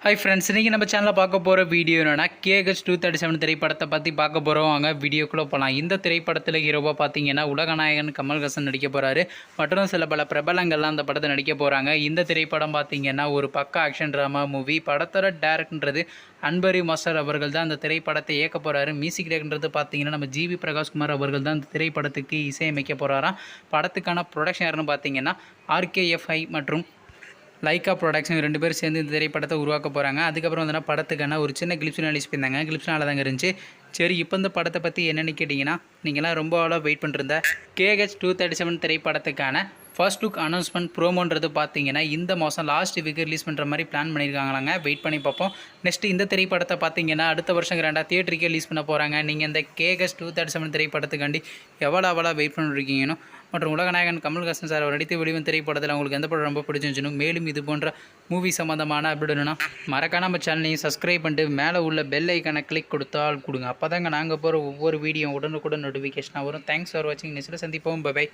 Hi friends இன்றைக்கி நம்ம சேனலில் பார்க்க போகிற வீடியோ என்னென்னா கேகஸ் டூ தேர்ட்டி செவன் திரைப்படத்தை பற்றி பார்க்க போகிறோம் அங்கே வீடியோக்குள்ளே போகலாம் இந்த திரைப்படத்தில் ஹீரோவாக பார்த்தீங்கன்னா உலகநாயகன் கமல்ஹாசன் நடிக்க போகிறாரு மற்றும் சில பல பிரபலங்கள்லாம் அந்த படத்தை நடிக்க போகிறாங்க இந்த திரைப்படம் பார்த்தீங்கன்னா ஒரு பக்க ஆக்ஷன் ட்ராமா மூவி படத்தோட டேரக்டர்ன்றது அன்பரி மாஸ்டர் அவர்கள் தான் அந்த திரைப்படத்தை இயக்க போகிறாரு மியூசிக் டேரக்டர்ன்றது பார்த்தீங்கன்னா நம்ம ஜிவி பிரகாஷ்குமார் அவர்கள் தான் இந்த திரைப்படத்துக்கு இசையமைக்க போகிறாராம் படத்துக்கான ப்ரொடக்ஷன் யாருன்னு பார்த்தீங்கன்னா ஆர்கேஎஃப்ஐ மற்றும் லைக்கா ப்ரொடக்ஷன் ரெண்டு பேரும் சேர்ந்து இந்த திரைப்படத்தை உருவாக்க போகிறாங்க அதுக்கப்புறம் வந்து படத்துக்கான ஒரு சின்ன கிளிப்ஸ் அனலிஸ் பண்ணாங்க. கிளிப்ஸ் நல்லா தாங்க இருந்துச்சு. சரி இப்போ இந்த படத்தை பற்றி என்னென்னு கேட்டிங்கன்னா நீங்களாம் ரொம்ப ஆளாக wait பண்ணிருந்த K H two thirty seven திரைப்படத்துக்கான first look announcement ப்ரோமோன்றது பார்த்தீங்கன்னா இந்த மாதம் லாஸ்ட் வீக் ரிலீஸ் பண்ணுற மாதிரி பிளான் பண்ணியிருக்காங்களாங்க வெயிட் பண்ணி பார்ப்போம். நெக்ஸ்ட் இந்த திரைப்படத்தை பார்த்தீங்கன்னா அடுத்த வருஷம் ரெண்டா தியேட்டருக்கே ரிலீஸ் பண்ண போகிறாங்க நீங்கள் இந்த கேகஸ் டூ தேர்ட்டி செவன் திரைப்படத்துக்காண்டி எவ்வளோ அவ்வளோ வெயிட் பண்ணிருக்கீங்கன்னு மற்றும் உலகநாயகன் கமல்ஹாசன் சார் அவர் நடித்து வெளிவந்த திரைப்படத்தில் உங்களுக்கு எந்த படம் ரொம்ப பிடிச்சிருந்துச்சுன்னு மேலும் இது போன்ற மூவி சம்மந்தமான அப்படின்னா மறக்காம நம்ம சேனலையும் சப்ஸ்கிரைப் பண்ணிட்டு மேலே உள்ள பெல் ஐக்கனை கிளிக் கொடுத்தால் கொடுங்க. அப்போ தாங்க நாங்கள் போகிற ஒவ்வொரு வீடியோ உடனுக்குடன் நோட்டிஃபிகேஷனாக வரும். தேங்க்ஸ் ஃபார் வாட்சிங் நெக்ஸ்ட்டில் சந்திப்போம். பை